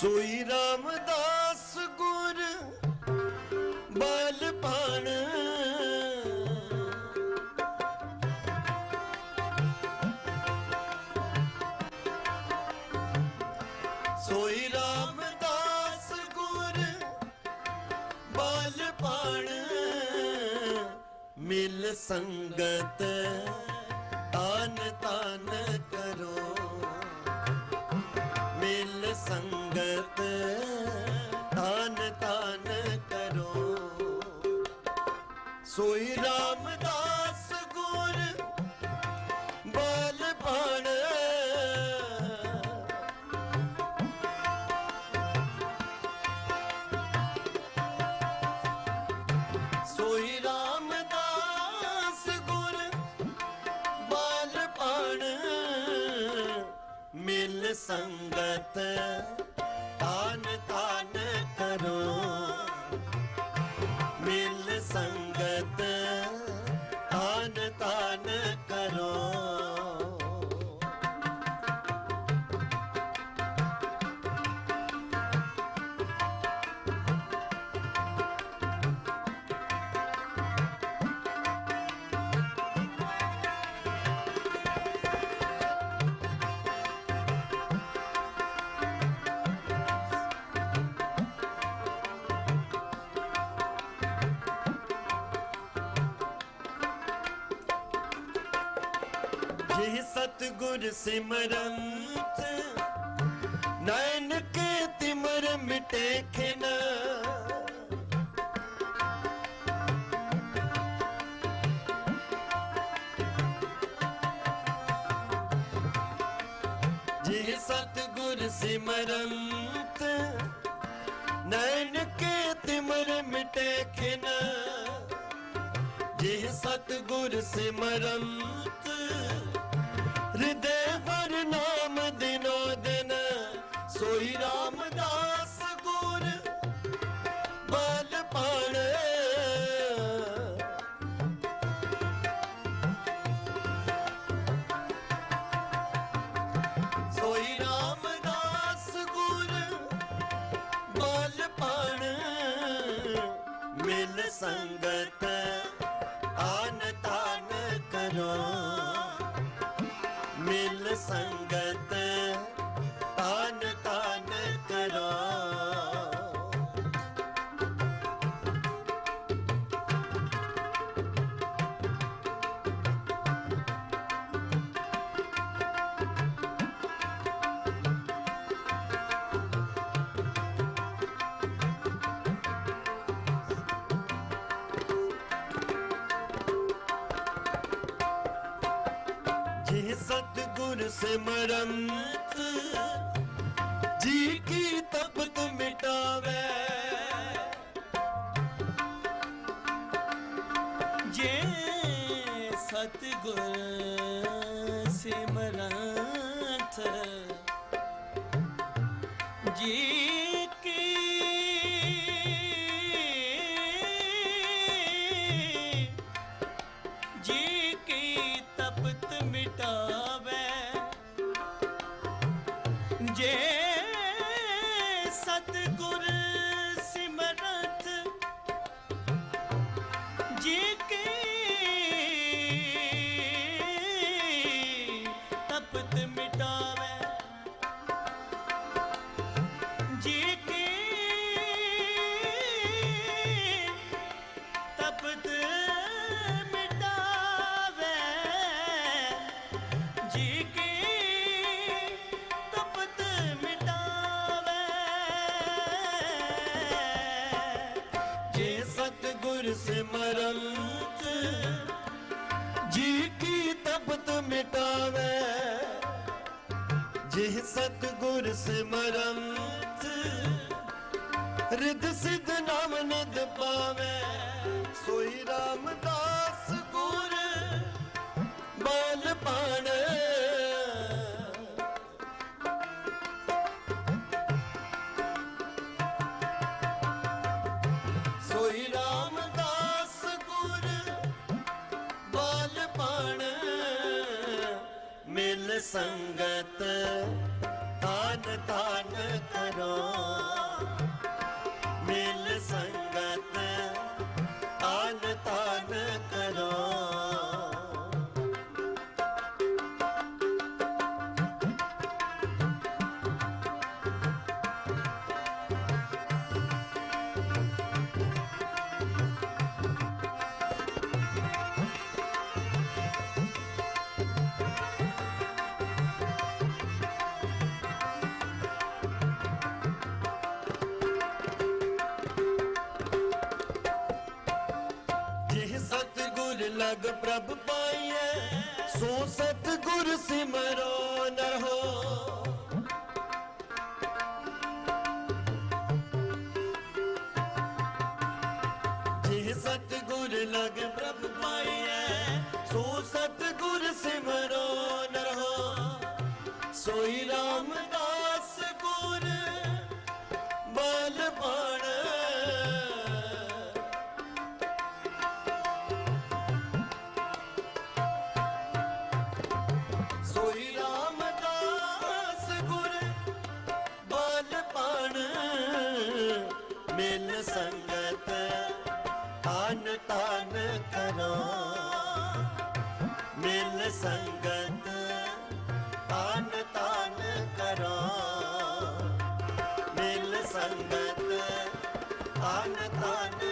ਸੋਈ ਰਾਮਦਾਸ ਗੁਰ ਬਲ ਪਾਣ ਸੋਈ ਰਾਮਦਾਸ ਗੁਰ ਬਲ ਪਾਣ ਮਿਲ ਸੰਗਤ ਰਾਮਦਾਸ ਗੁਰ ਬਲ ਬਣ। ਸੋਈ ਰਾਮ ਜਿਹ ਸਤਗੁਰ ਸਿਮਰੰਤ ਨੈਣ ਕੇ ਤਿਮਰ ਮਿਟੇ ਖਿਨ। ਜਿਹ ਸਤਗੁਰ ਸਿਮਰੰਤ ਨੈਣ ਕੇ ਤਿਮਰ ਮਿਟੇ ਖਿਨਾ। ਜਿਹ ਸਤਗੁਰ ਸਿਮਰੰਤ ਹਿਰਦੇ ਹਰ ਨਾਮ ਦਿਨੋ ਦਿਨ ਸੋਈ ਰਾਮਦਾਸ ਗੁਰ ਬਲ ਪਾਣ ਸੋਈ ਰਾਮਦਾਸ ਗੁਰ ਬਲ ਪਾਣ ਮਿਲ ਸੰਗਤ ਆਨ ਤਾਨ ਕਰੋ ਮਿਲ ਸੰਗਤ ਜਿਹ ਸਤਗੁਰ ਸਿਮਰੰਤ ਜੀ ਕੀ ਤਪਤ ਮਿਟਾਵੇ। ਜੇ ਸਤਿਗੁਰ ਸਿਮਰੰਤ ਜੀ ਸਤਗੁਰ ਜੀ ਕੀ ਤਪਤ ਮਿਟਾਵੇ? ਜਿਹ ਸਤਗੁਰ ਸਿਮਰੰਤ ਰਿਦ ਸਿਧ ਨਾਮ ਨਿਦ ਪਾਵੇ। ਸੋਈ ਰਾਮਦਾਸ ਸੰਗਤ ਤਾਨ ਤਾਨ ਕਰੋ। ਲਗ ਪ੍ਰਭ ਪਾਈਐ। ਸੋ ਸਤ ਗੁਰ ਸਿਮਰੋ ਤਨ ਤਨ ਕਰੋ। ਮਿਲ ਸੰਗਤ ਤਨ ਤਨ ਕਰਾਂ। ਮਿਲ ਸੰਗਤ ਤਨ ਤਨ